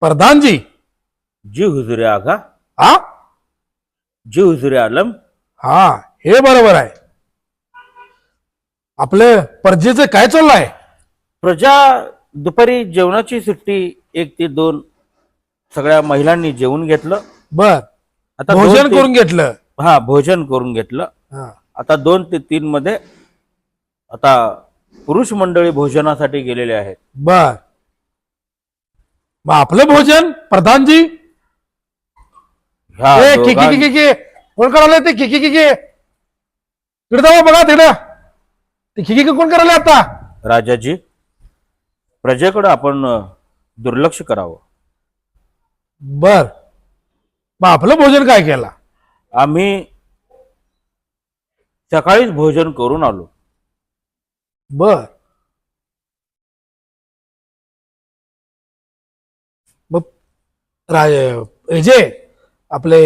प्रधानजी। जी हुजुरे आगा। हा? जी हुजुरे आलम। हा हे बरोबर आहे. आपलं परजेचं काय चाललं आहे प्रजा दुपारी जेवणाची सुट्टी एक ते दोन सगळ्या महिलांनी जेवून घेतलं. बर. आता दोन भोजन ते- करून घेतलं. हा भोजन करून घेतलं. हा. आता दोन ते तीन मध्ये आता पुरुष मंडळी भोजनासाठी गेलेले आहेत. बर. मग आपलं भोजन प्रधानजी? ह्या ए दोघां- कोण करायला ते की की की की? तिकडे जाऊ बघा तिकडे. ते की की कोण करायला आता राजाजी प्रजेकडे आपण अ, दुर्लक्ष करावं. बर. मग आपलं भोजन काय केलं? आम्ही सकाळीच भोजन करून आलो. बर. राज जे आपले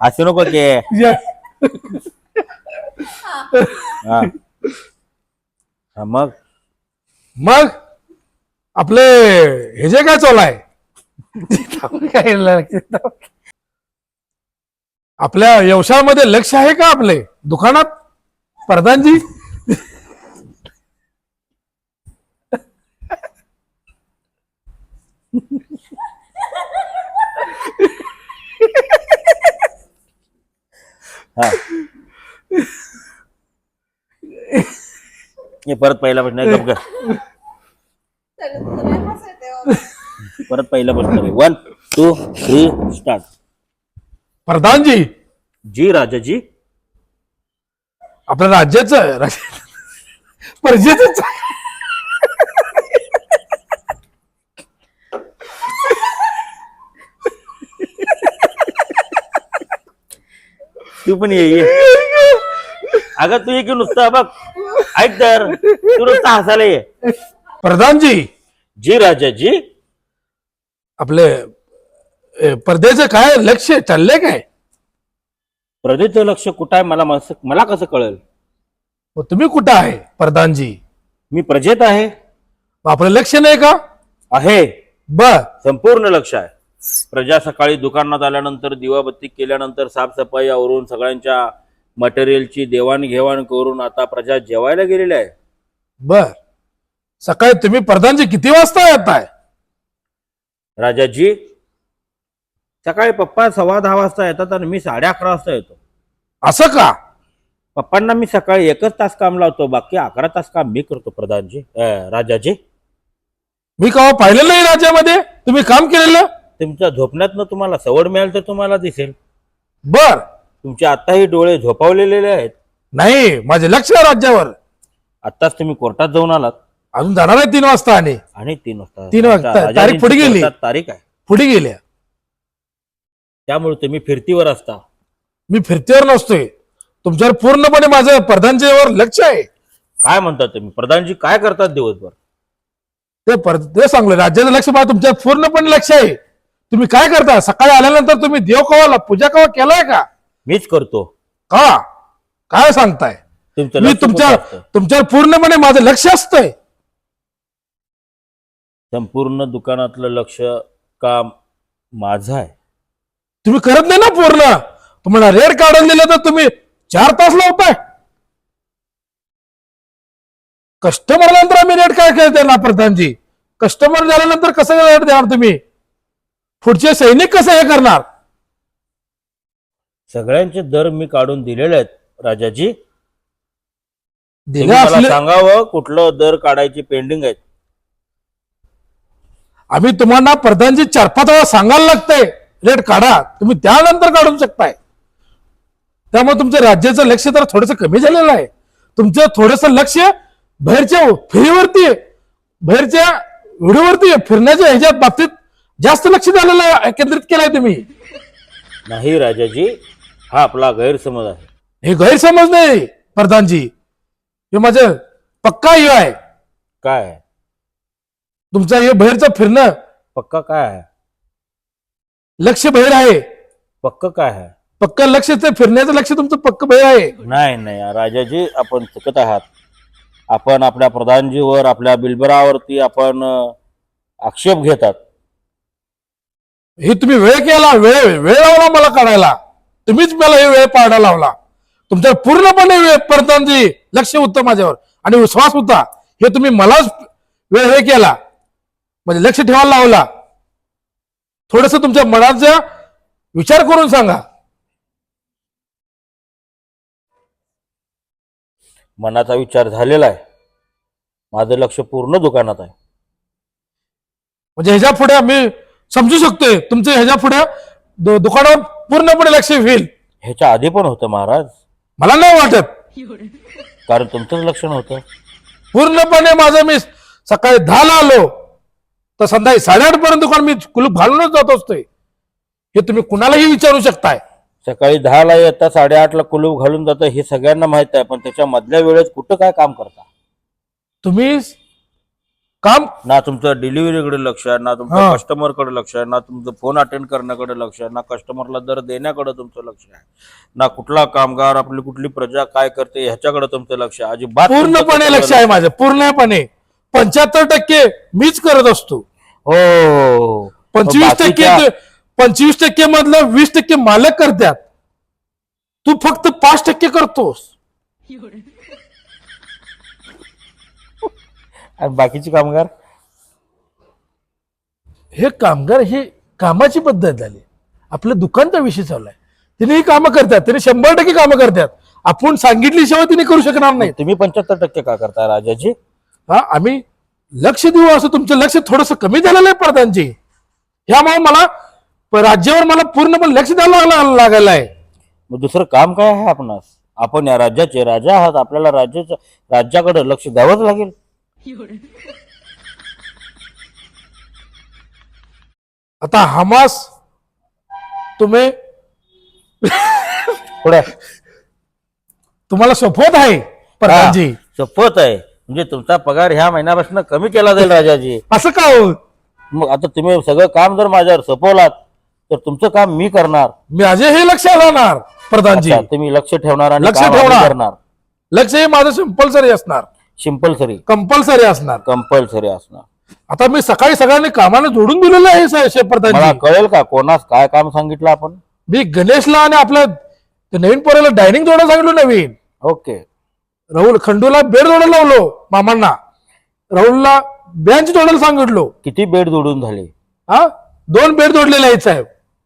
असं नको की. हा. हा, मग? मग आपले हे जे काय चालू आहे? काय आपल्या व्यवसायामध्ये लक्ष आहे का आपले? दुकानात? प्रधानजी? हा. परत पहिला प्रश्न गप ग. परत पहिला प्रश्न वन टू थ्री स्टार्ट प्रधानजी! जी राजाजी. आपल्या राज्याचं प्रजेच तू पण ये ये. अगं तू ये की नुसतं बघ. ऐक तर. तू नुसतं हसायला ये. प्रधानजी. जी राजाजी. आपले अ, परदेचं काय लक्ष चाललंय काय? प्रदेचं लक्ष कुठं आहे? मला मस- मला कसं कळेल? मग तुम्ही कुठं आहे प्रधानजी? मी प्रजेत आहे. मग आपलं लक्ष नाही का? आहे. बर. संपूर्ण लक्ष आहे. प्रजा सकाळी दुकानात आल्यानंतर दिवाबत्ती केल्यानंतर साफसफाई आवरून सगळ्यांच्या मटेरियलची देवाणघेवाण करून आता प्रजा जेवायला गेलेल्या आहे. बर. सकाळी तुम्ही प्रधानजी किती वाजता येत आहे राजाजी सकाळी पप्पा सव्वा दहा वाजता येतात आणि मी साडे अकरा वाजता येतो. असं का? पप्पांना मी सकाळी एकच तास काम लावतो बाकी अकरा तास काम मी करतो प्रधानजी अं, राजाजी. मी कवा पाहिलं नाही राज्यामध्ये? तुम्ही काम केलेलं? तुमच्या झोपण्यातनं तुम्हाला सवड मिळेल तर तुम्हाला दिसेल. बर. तुमचे आताही डोळे झोपावलेले आहेत. नाही माझे लक्ष आहे राज्यावर. आत्ताच तुम्ही कोर्टात जाऊन आलात. अजून जाणार आहे तीन वाजता आणि. आणि तीन वाजता. तीन वाजता. तारीख पुढे गेली. कोर्टात तारीख आहे. पुढे गेल्या त्यामुळे तुम्ही फिरतीवर असता. मी फिरतीवर नसतोय. तुमच्यावर पूर्णपणे माझं प्रधानजीवर लक्ष आहे. काय म्हणता तुम्ही? प्रधानजी काय करतात दिवसभर? ते पर ते सांगलं राज्याचं लक्ष माझं तुमच्यावर पूर्णपणे लक्ष आहे. तुम्ही काय करता? सकाळी आल्यानंतर तुम्ही देव कवाला पूजा कवा केलाय का? मीच करतो. का? काय सांगताय? तुमचं मी लक्ष तुमच्या कुठं असतं? तुमच्यावर पूर्णपणे माझं लक्ष असतंय. संपूर्ण दुकानातलं लक्ष काम माझं आहे. तुम्ही करत नाही ना पूर्ण. तुम्हाला रेड काढून दिलं तर तुम्ही चार तास लावताय. कस्टमर नंतर आम्ही रेट काय केलं प्रधानजी? कस्टमर झाल्यानंतर कसं रेट देणार तुम्ही? पुढचे सैनिक कसं हे करणार? सगळ्यांचे दर मी काढून दिलेले आहेत राजाजी. तुम्ही दिले मला असले सांगावं कुठलं दर काढायची पेंडिंग आहेत आम्ही तुम्हाला प्रधानजी चार पाच वेळा सांगायला लागतंय. रेट काढा. तुम्ही त्यानंतर काढू शकताय. त्यामुळे तुमच्या राज्याचं लक्ष तर थोडंसं कमी झालेलं आहे. तुमचं थोडस लक्ष बाहेरच्या फेरीवरती आहे. बाहेरच्या व्हिडिओवरती आहे. फिरण्याच्या ह्याच्यात बाबतीत जास्त लक्ष झालेलं आहे केंद्रित केलंय तुम्ही. नाही राजाजी हा आपला गैरसमज आहे. हे गैरसमज नाही प्रधानजी. हे माझं पक्का हे आहे. काय तुमचं हे बाहेरचं फिरणं. पक्का काय आहे? लक्ष बाहेर आहे. पक्क काय आहे? पक्का लक्ष ते फिरण्याचं लक्ष तुमचं पक्क बाहेर आहे. नाही नाही राजाजी आपण चुकत आहात. आपण आपल्या प्रधानजीवर आपल्या बिलबरावरती आपण अं, आक्षेप घेतात. हे तुम्ही वेळ केला वेळ वेळ लावला मला काढायला. तुम्हीच मला हे वेळ पाडायला लावला. तुमच्या पूर्णपणे वेळ प्रधानजी लक्ष होतं माझ्यावर. आणि विश्वास होता. हे तुम्ही मलाच वेळ हे केला. म्हणजे लक्ष ठेवायला लावला. थोडस तुमच्या मनाचा विचार करून सांगा. मनाचा विचार झालेला आहे. माझं लक्ष पूर्ण दुकानात आहे. म्हणजे ह्याच्या पुढे आम्ही समजू शकतोय. तुमचं ह्याच्या पुढे दुकानावर पूर्णपणे लक्ष होईल ह्याच्या आधी पण होतं महाराज. मला नाही वाटत. कारण तुमचंच लक्ष नव्हतं पूर्णपणे माझं मी सकाळी दहाला आलो. तर संध्याकाळी साडेआठ पर्यंत दुकान मी कुलूप घालूनच जात असतोय. हे तुम्ही कुणालाही विचारू शकताय. सकाळी दहाला येता साडेआठला कुलूप घालून जातं हे सगळ्यांना माहीत आहे पण त्याच्या मधल्या वेळेत कुठं काय काम करता? तुम्ही काम? ना तुमचं डिलिव्हरीकडे लक्ष आहे ना तुमचं हा. कस्टमरकडे लक्ष आहे ना तुमचं फोन अटेंड करण्याकडे लक्ष आहे ना कस्टमरला दर देण्याकडे तुमचं लक्ष आहे. ना कुठला कामगार आपली कुठली प्रजा काय करते ह्याच्याकडे तुमचं लक्ष आहे. अजिबात तुमचं पूर्णपणे लक्ष आहे माझं. पूर्णपणे. पंच्याहत्तर टक्के मीच करत असतो. हो. पंचवीस टक्के बाकीच्या- पंचवीस टक्के मधलं वीस टक्के मालक करतात. तू फक्त पाच टक्के करतोस. आणि बाकीचे कामगार? हे कामगार हे कामाची पद्धत झाली. आपलं दुकानचा विषय चालू आहे. तिने ही कामं करतात. तिने शंभर टक्के कामं करतात. आपण सांगितल्याशिवाय तिने करू शकणार नाही. तुम्ही पंच्याहत्तर टक्के का करताय राजाजी? हा आम्ही लक्ष देऊ असं तुमचं लक्ष थोडस कमी झालेलं आहे प्रधानजी. ह्यामुळे मला प- राज्यावर मला पूर्णपणे लक्ष द्यायला लाग- लागायला आहे. मग दुसरं काम काय आहे आपणास? आपण या राज्याचे राजा आहात. आपल्याला राज्याच्या राज्याकडे लक्ष द्यावंच लागेल. आता हमास तुम्ही पुढे. तुम्हाला सोपवत आहे प्रधानजी. शपथ आहे. म्हणजे तुमचा पगार ह्या महिन्यापासून कमी केला जाईल राजाजी. असं का हो? मग आता तुम्ही सगळं काम जर माझ्यावर सोपवलात तर तुमचं काम मी करणार. मी अजय हे लक्ष राहणार प्रधानजी. तुम्ही लक्ष ठेवणार आणि लक्ष काम आम्ही ठेवणार. करणार. लक्ष हे माझं सिंपल्सरी असणार सिंपल्सरी कंपल्सरी असणार. कंपल्सरी असणार. आता मी सकाळी सगळ्यांनी कामाने जोडून दिलेलं आहे साहेब मला कळेल का कोणास काय काम सांगितलं आपण? मी गणेशला आणि आपल्या ते नवीन पोराला डायनिंग जोडायला सांगितलं नवीन. ओके. राहुल खंडूला बेड जोडायला लावलो मामांना. राहुलला बेंच जोडायला सांगितलो. किती बेड जोडून झाले? हा? दोन बेड जोडलेले आहेत साहेब.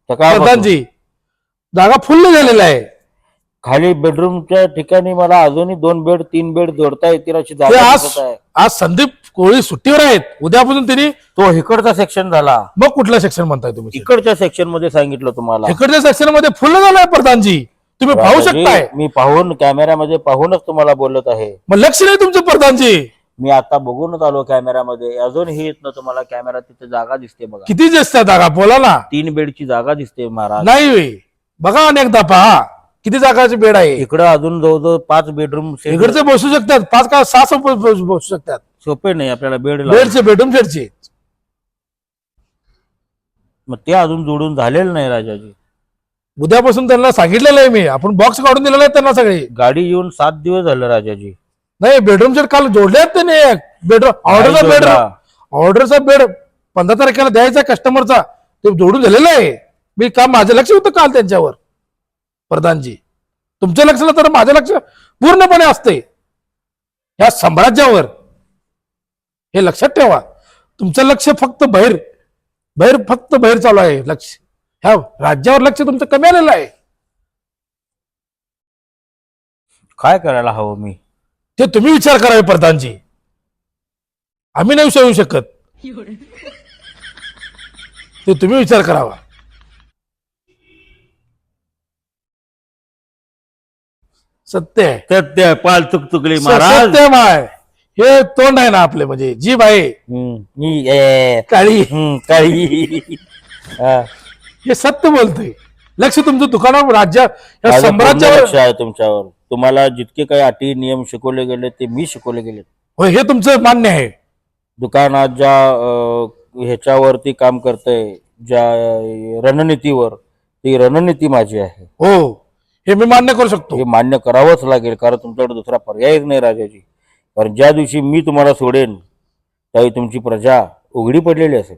सकाळपासून प्रधानजी जागा फुल्ल झालेला आहे. खाली बेडरूमच्या ठिकाणी मला अजूनही दोन बेड तीन बेड जोडता येतील अशी ते जागा आज दिसत आहे. आज संदीप कोळी सुट्टीवर आहेत. उद्यापासून त्यांनी तो इकडचा सेक्शन झाला. मग कुठल्या सेक्शन म्हणताय तुम्ही? इकडच्या सेक्शनमध्ये सांगितलं तुम्हाला. इकडच्या सेक्शनमध्ये फुल्ल झालंय प्रधानजी. तुम्ही पाहू राजाजी, शकताय. मी पाहून कॅमेऱ्यामध्ये पाहूनच तुम्हाला बोलत आहे. मग लक्ष नाही तुमचं प्रधानजी. मी आता बघूनच आलो कॅमेऱ्यामध्ये अजूनही येत ना तुम्हाला कॅमेरा तिथे जागा दिसते बघा. किती जास्त जागा? बोला ना. तीन बेडची जागा दिसते महाराज. नाही. बघा अनेकदा पहा. किती जागाची बेड आहे? इकडं अजून जवळजवळ पाच बेडरूम इकडचे बसू शकतात. पाच का सहा सोप- बस- बसू शकतात. सोपे नाही आपल्याला बेड बेडचे बेडरूम सेटचे मग ते अजून जोडून झालेलं नाही राजाजी. उद्यापासून त्यांना सांगितलेलं आहे मी. आपण बॉक्स काढून दिलेला आहे त्यांना सगळे. गाडी येऊन सात दिवस झाले राजाजी. नाही बेडरूम सेट काल जोडले आहेत त्यांनी बेडरूम ऑर्डरचा नाही बेड. ऑर्डरचा बेड पंधरा तारखेला द्यायचा कस्टमरचा ते जोडून झालेलं आहे. मी काम माझं लक्ष होतं काल त्यांच्यावर. प्रधानजी तुमच्या लक्षाला तर माझं लक्ष पूर्णपणे असते या साम्राज्यावर हे लक्षात ठेवा. तुमचं लक्ष फक्त बाहेर बाहेर फक्त बाहेर चालू आहे लक्ष. ह्या राज्यावर लक्ष तुमचं कमी आलेलं आहे. काय करायला हवं मी? ते तुम्ही विचार करावे प्रधानजी. आम्ही नाही विचारू शकत. ते तुम्ही विचार करावा. सत्य आहे. सत्य पाल चुकचुकली महाराज. सत्यम आहे हे तोंड आहे ना आपले म्हणजे जीभ आहे. हम्म, ए, काळी. हम्म, काही हा. हे सत्य बोलतोय. लक्ष तुमचं दुकानावर राज्य या माझं पूर्ण साम्राज्यावर. लक्ष आहे तुमच्यावर. तुम्हाला जितके काही अटी नियम शिकवले गेले ते मी शिकवले गेले. होय हे तुमचं मान्य आहे. दुकानात ज्या अं, ह्याच्यावरती काम करतय ज्या अं, रणनीतीवर ती रणनीती माझी आहे. हो. हे मी मान्य करू शकतो. हे मान्य करावंच लागेल कारण तुमच्याकडे दुसरा पर्यायच नाही राजाजी कारण ज्या दिवशी मी तुम्हाला सोडेन त्यावेळी तुमची प्रजा उघडी पडलेली असेल.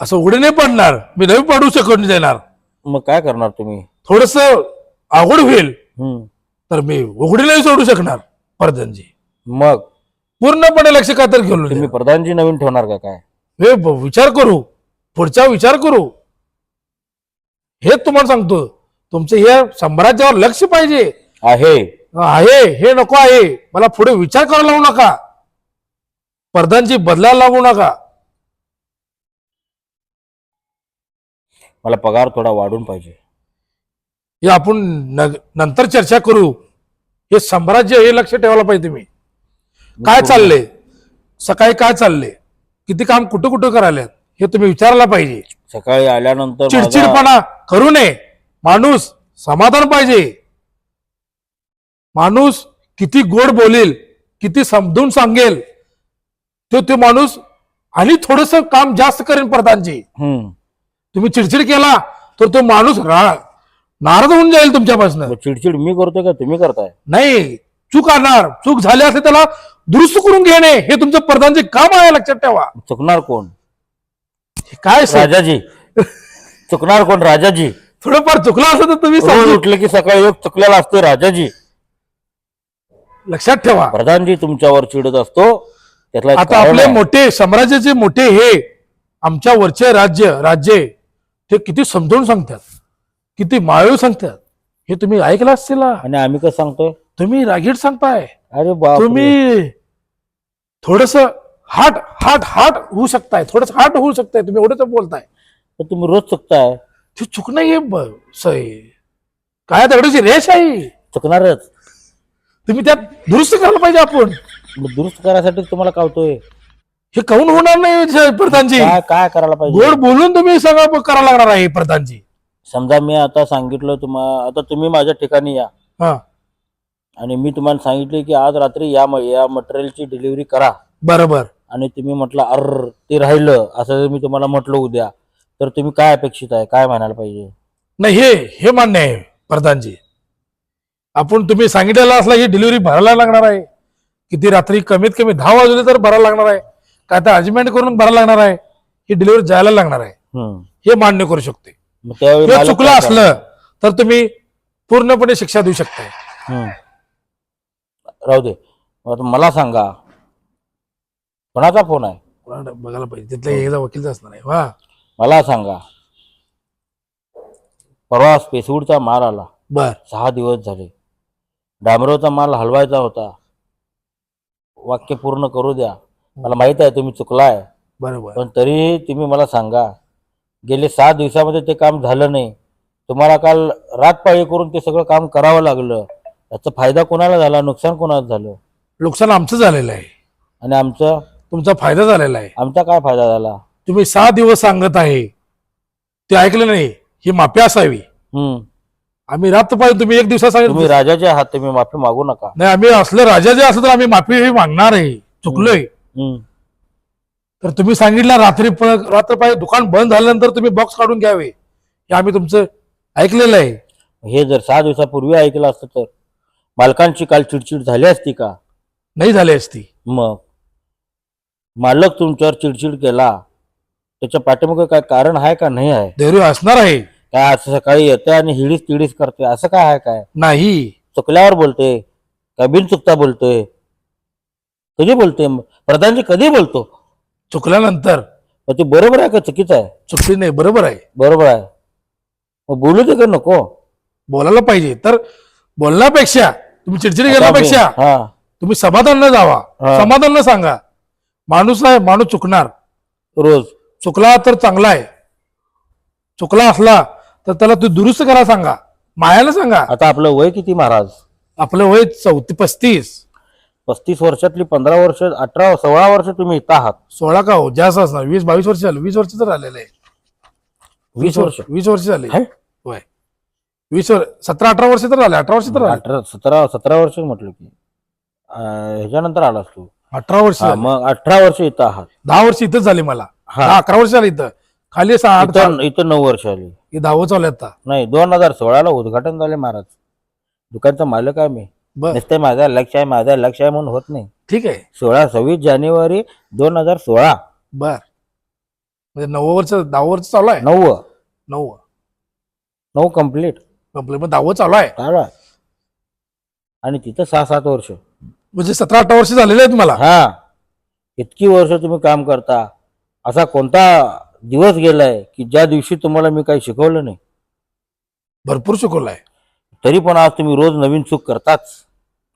असं उघडे नाही पडणार. मी नाही पडू शकून देणार. मग काय करणार तुम्ही? थोडस अवघड होईल. हम्म. तर मी उघडी नाही सोडू शकणार प्रधानजी. मग? पूर्णपणे लक्ष का तर घेऊन तुम्ही प्रधानजी नवीन ठेवणार का काय? हे ब- विचार करू. पुढचा विचार करू. हे तुम्हाला सांगतो तुमचं हे साम्राज्यावर लक्ष पाहिजे. आहे. आहे हे नको आहे. मला पुढे विचार करायला लावू नका. प्रधानजी बदलायला लागू नका. मला पगार थोडा वाढून पाहिजे. हे आपण न- नंतर चर्चा करू. हे साम्राज्य हे लक्ष ठेवायला पाहिजे तुम्ही. काय चाललंय? सकाळी काय चाललंय? किती काम कुठं कुठं करायला हे तुम्ही विचारायला पाहिजे. सकाळी आल्यानंतर माझा- चिडचिडपणा. करू नये. माणूस समाधान पाहिजे. माणूस किती गोड बोलेल किती समजून सांगेल तो तो माणूस आणि थोडस काम जास्त करेन प्रधानजी. तुम्ही चिडचिड केला तर तो माणूस रा- नाराज होऊन जाईल तुमच्यापासून. चिडचिड मी करतोय का तुम्ही करताय? नाही चूक आणणार चूक झाली असेल त्याला दुरुस्त करून घेणे हे तुमचं प्रधानचे काम आहे लक्षात ठेवा? चुकणार कोण? काय? राजाजी. चुकणार कोण राजाजी? थोडंफार चुकलं असेल तर तुम्ही रोज समजून- उठले की सकाळी एक चुकलेला असतो राजाजी. लक्षात ठेवा. प्रधानजी तुमच्यावर चिडत असतो. त्यातला एक आता कारण आपले आहे. मोठे साम्राज्याचे मोठे हे आमच्या वरचे राज्य राज्य ते किती समजावून सांगतात किती माळू सांगतात हे तुम्ही ऐकलं असतील ना? आणि आम्ही कसं सांगतोय? तुम्ही रागीट सांगताय. अरे बाप तुम्ही थोडस हाट हाट हाट होऊ शकताय थोडस हाट होऊ शकताय तुम्ही एवढंच बोलताय. तुम्ही रोज चुकताय. ते चुक नाहीये ब- सई. काय तेवढीची रेष आहे? चुकणारच. तुम्ही त्यात दुरुस्त करायला पाहिजे आपण. मग दुरुस्त करायसाठी तुम्हाला कावतोय हे काऊन होणार नाही साहेब प्रधानजी? काय काय करायला पाहिजे? गोड बोलून तुम्ही सगळं करायला लागणार आहे प्रधानजी. समजा मी आता सांगितलं तुम्हाला आता तुम्ही माझ्या ठिकाणी या. हा. आणि मी तुम्हाला सांगितले की आज रात्री या म- या मटेरियलची डिलिव्हरी करा. बरोबर. आणि तुम्ही म्हटलं अर ते राहिलं. असं जर मी तुम्हाला म्हटलं उद्या. तर तुम्ही काय अपेक्षित आहे? काय म्हणायला पाहिजे? नाही हे हे मान्य आहे प्रधानजी. आपण तुम्ही सांगितलेलं असला ही डिलिव्हरी भरायला लागणार आहे. किती रात्री कमीत कमी दहा वाजले तर भरायला लागणार आहे. काय तर अर्जमेंट करून भरायला लागणार आहे. ही डिलिव्हरी जायला लागणार आहे. हे मान्य करू शकते. चुकलं असलं तर तुम्ही पूर्णपणे शिक्षा देऊ? हम्म. राहू दे. मला सांगा. कोणाचा फोन आहे? बघायला पाहिजे. तिथल्या एकदा वकीलचा असणार आहे. वा. मला सांगा. परवा स्पेसवूडचा माल आला. बर. सहा दिवस झाले. डांबरोचा माल हलवायचा होता. वाक्य पूर्ण करू द्या. मला माहीत आहे तुम्ही चुकलाय. बरोबर. पण तरीही तुम्ही मला सांगा. गेले सहा दिवसामध्ये ते काम झालं नाही. तुम्हाला काल रातपाळी करून ते सगळं काम करावं लागलं. याचा फायदा कोणाला झाला? नुकसान कोणाला झालं? नुकसान आमचं झालेलं आहे. आणि आमचं? तुमचा फायदा झालेला आहे. आमचा काय फायदा झाला? तुम्ही सहा दिवस सांगत आहे. ते ऐकलं नाही. ही माफी असावी. आम्ही रात्र पाहिजे तुम्ही एक दिवसा तुम्ही सांगितलं राजाचे आहात तुम्ही माफी मागू नका. नाही आम्ही असलं राजा जे असलं तर आम्ही माफी हे मागणार आहे. चुकलोय. हम्म. तर तुम्ही सांगितलं रात्री प- रात्र पाहिजे दुकान बंद झाल्यानंतर तुम्ही बॉक्स काढून घ्यावे. हे आम्ही तुमचं ऐकलेलं आहे. हे जर सहा दिवसापूर्वी ऐकलं असतं तर. मालकांची काल चिडचिड झाली असती का? नाही झाली असती. मग. मालक तुमच्यावर चिडचिड केला. त्याच्या पाठीमागे काय कारण आहे का नाही आहे? धैर्य असणार आहे. काय असं सकाळी येते आणि हिडीस तिडीस करते असं काय आहे काय? नाही. चुकल्यावर बोलते काय बिन चुकता बोलतोय. कधी बोलते? प्रधानजी कधी बोलतो? चुकल्यानंतर. मग ते बरोबर आहे का चुकीचं आहे? चुकली नाही बरोबर आहे. बरोबर आहे. मग बोलू दे का नको? बोलायला पाहिजे. तर बोलण्यापेक्षा तुम्ही चिडचिड केल्यापेक्षा हा. तुम्ही समाधान न जावा. समाधान न सांगा. माणूस आहे माणूस चुकणार. रोज. चुकला तर चांगला आहे. चुकला असला तर त्याला तू दुरुस्त करा सांगा. मायाला सांगा. आता आपलं वय किती महाराज? आपलं वय चौती पस्तीस. पस्तीस वर्षातली पंधरा वर्ष अठरा सोळा वर्ष तुम्ही इथं आहात. सोळा का हो? जास्त असणार. वीस बावीस वर्ष झालं. वीस वर्ष तर आलेलं आहे वीस वर्ष? वीस वर्ष झाले. है? होय. वीस वर्ष सतरा अठरा वर्ष तर झाले. अठरा वर्ष तर झाले. अठरा सतरा सतरा वर्ष म्हटलं की. अं, ह्याच्यानंतर आलास तू. अठरा वर्ष हा, झाले. मग अठरा वर्ष इथं आहात. दहा वर्ष इथंच झाली मला. हा. अकरा वर्ष झाली इथं. खाली सहा आठ. इथं इथं नऊ वर्ष आली. हे दहावं चालू आहे आता. नाही दोन हजार सोळाला उद्घाटन झाले महाराज. दुकानचा मालक आहे मी. बर. नुसतं माझं लक्ष आहे माझं लक्ष आहे म्हणून होत नाही. ठीक आहे. सोळा सव्वीस जानेवारी दोन हजार सोळा. बर. म्हणजे नऊ वर्ष दहा वर्ष चालू आहे? नऊ नऊ नऊ कंप्लीट आपलं मग दहावं चालू आहे? चालू आहे. आणि तिथं सहा सात वर्ष. म्हणजे सतरा अठरा वर्ष झालेले आहेत मला हा. इतकी वर्ष तुम्ही काम करता. असा कोणता दिवस गेलाय की ज्या दिवशी तुम्हाला मी काही शिकवलं नाही? भरपूर शिकवलं आहे तरी पण आज तुम्ही रोज नवीन चूक करताच.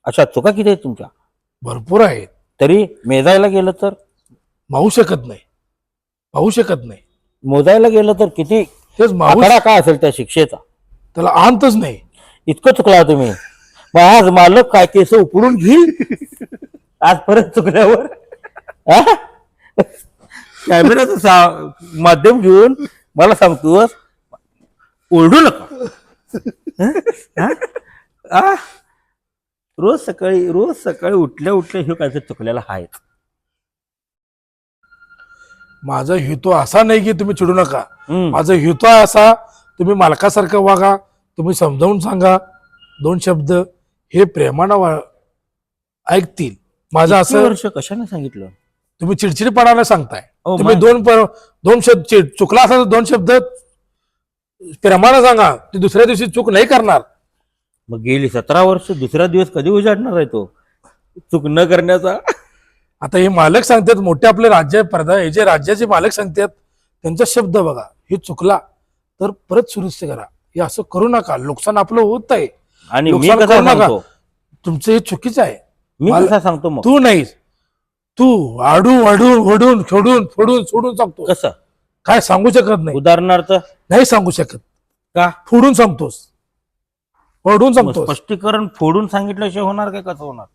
अशा चुका किती आहेत तुमच्या? भरपूर आहेत. तरी मेजायला गेलं तर? मावू शकत नाही. पाहू शकत नाही. मोजायला गेलं तर किती तेच मावू आकडा काय असेल त्या शिक्षेचा? त्याला आणतच नाही. इतकं चुकला तुम्ही. मग आज मालक काय केस उपडून घेईल? आज परत चुकल्यावर? हा? कॅमेऱ्याचं सा- माध्यम घेऊन मला सांगतोस ओरडू नका? रोज सकाळी रोज सकाळी उठल्या उठल्या हे काय चुकलेला आहे. माझा हेतू असा नाही की तुम्ही चिडू नका. माझा हेतू असा तुम्ही मालकासारखं वागा तुम्ही समजावून सांगा. दोन शब्द हे प्रेमानं वा- ऐकतील. माझं असं वर्ष कशाने सांगितलं? तुम्ही चिडचिडपणाने सांगताय. Oh तुम्ही. दोन पर- दोन शब्द चिड- चुकला असा तर दोन शब्द प्रेमानं सांगा. ती दुसऱ्या दिवशी चूक नाही करणार. मग गेली सतरा वर्ष दुसरा दिवस कधी उजाडणार आहे तो? चूक न करण्याचा. आता हे मालक सांगतात मोठे आपले राज्य प्रधा हे जे राज्याचे मालक सांगतात त्यांचा शब्द बघा. हे चुकला तर परत सुरुस्त करा. हे असं करू नका. नुकसान आपलं होत आहे. आणि मी नुकसान कसा करू नका. सांगतो? तुमचं हे चुकीचं आहे. मी मला- कसा सांगतो मग? तू नाही तू आडून वाढून वडून खेळून फोडून सोडून सांगतो कसं? काय सांगू शकत नाही. उदाहरणार्थ? नाही सांगू शकत. का? फोडून सांगतोस. मग सांगतोस. स्पष्टीकरण फोडून सांगितल्याशिवाय होणार काय कसं होणार?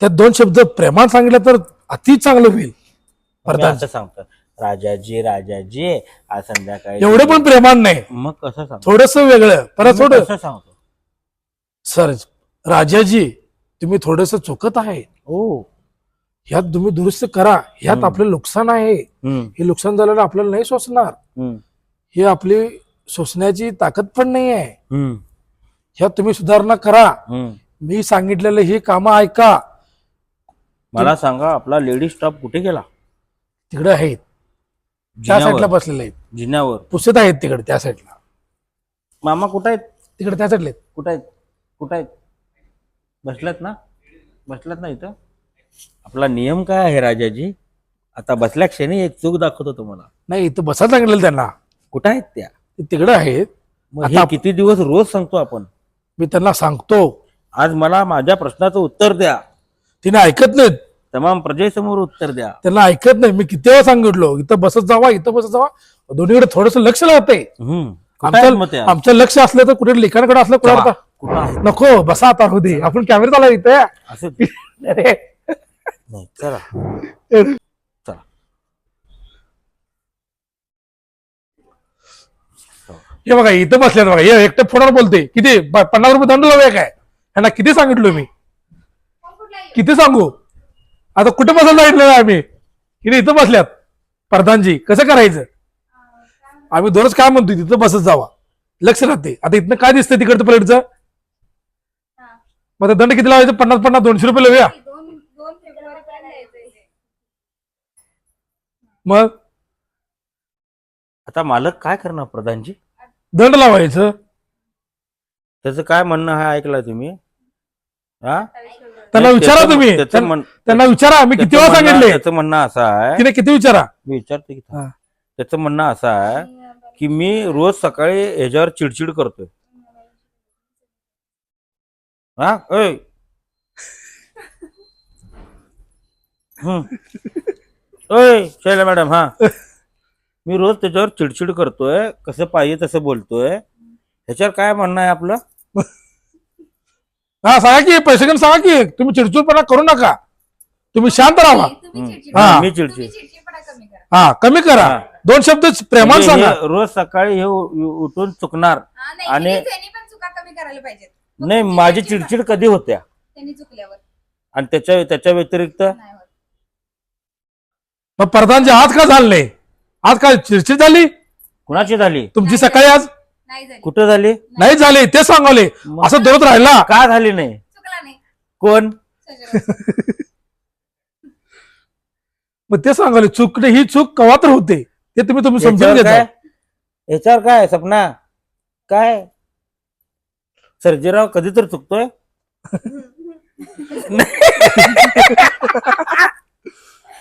त्यात दोन शब्द प्रेमान सांगितलं तर अति चांगलं होईल. प्रधान सांगतो. राजाजी राजाजी आज संध्याकाळी एवढं पण प्रेमान नाही. मग कसं सांगतो? थोडस वेगळं. परत थोडं. कसं सांगतो? सर राजाजी तुम्ही थोडस चुकत आहे. हो. ह्यात तुम्ही दुरुस्त करा. ह्यात. आपलं नुकसान आहे. हे नुकसान झालेलं आपल्याला नाही सोसणार. हे आपली सोसण्याची ताकद पण नाही आहे. ह्यात तुम्ही सुधारणा करा. मी सांगितलेलं ही कामं ऐका. मला सांगा आपला लेडी स्टाफ कुठे गेला? तिकडे आहेत. त्या साईडला बसलेले आहेत. जिन्यावर. पुसत आहेत तिकडे त्या साईडला. मामा कुठे आहेत? तिकडे त्या साईडला आहेत. कुठे आहेत? कुठे आहेत? बसल्यात ना? बसल्यात ना इथं? आपला नियम काय आहे राजाजी? आता बसल्या क्षणी एक चूक दाखवतो तुम्हाला. नाही इथं बसायला सांगितलेलं त्यांना. कुठे आहेत त्या? ते तिकडे आहेत. मग आता हे किती दिवस रोज सांगतो आपण? मी त्यांना सांगतो. आज मला माझ्या प्रश्नाचं उत्तर द्या. तिने ऐकत नाहीत. तमाम प्रजेसमोर उत्तर द्या. त्यांना ऐकत नाही. मी किती वेळा सांगितलो इथं बसत जावा इथं बसत जावा. दोन्हीकडे थोडस लक्ष लावते हम्म. कुठं आहेत मग त्या? आमचं आमचं लक्ष असलं तर कुठे लिखाणाकडे असलं कुठे कुठं आहेत? नको बसा आता होऊ दे. आपण कॅमेरा चालू इथं असं अरे नाही चला. चला. हे बघा इथं बसल्यात बघा. हे एकटं फोनवर बोलते किती? ब- पन्नास रुपये दंड लावूया काय? ह्यांना किती सांगितलो मी? किती सांगू? आता कुठे बसायला सांगितलं आम्ही? इथे इथं बसल्यात. प्रधानजी कसं करायचं? आम्ही दररोज काय म्हणतोय? तिथं बसत जावा. लक्ष राहते. आता इथनं काय दिसतंय तिकडचं प्लेटचं? मग आता दंड किती लावायचं? पन्नास पन्नास दोनशे रुपये लावूया दोन दोन फेब्रुवारी पर्यंत यायचं इथे. मग? आता मालक काय करणार प्रधानजी? दंड लावायचं. त्याचं काय म्हणणं आहे ऐकलं तुम्ही? हा? त्यांना विचारा त्याचं- तुम्ही. त्याचं म्हण- त्यांना विचारा. मी किती त्याचं वेळा म्हणणं- सांगितले. त्याचं म्हणणं असं आहे. तिने किती विचारा? मी विचारते की हा. त्याचं म्हणणं असं आहे की मी रोज सकाळी ह्याच्यावर चिडचिड करतोय. हा? हं. ओय शैला मॅडम हा. मी रोज त्याच्यावर चिडचिड करतोय कसं पाहिजे तसं बोलतोय. ह्याच्यावर काय म्हणणं आहे आपलं? हा सांगा की पैसे घेऊन सांगा की तुम्ही चिडचिडपणा करू नका. तुम्ही शांत राहा. हा. मी चिडचिड. चिडचिडपणा कमी करा. हा कमी करा. हा. दोन शब्द प्रेमान म्हणजे सांगा. हे रोज सकाळी हे उ- उठून चुकणार आणि- त्यांनी- त्यांनी पण चुका कमी करायला पाहिजेत. फक्त नाही माझी चिडचिड कधी होत्या? करा. त्यांनी चुकल्यावर. आणि त्याच्या त्याच्या व्यतिरिक्त? नाही होत. मग प्रधानजी आज का झालं नाही? आज काय चिडचिड झाली? कुणाची झाली? तुमची सकाळी आज? झाली. कुठं झाली? नाही झाले ते सांगवले. असं दोन राहिला? का झाली नाही? कोण? मग ते सांगवले चूक ही चूक कवा तर होते? ते तुम्ही तुम्ही समजून याच्यावर घेता. याच्यावर काय सपना? काय? सर्जीराव कधी तर चुकतोय?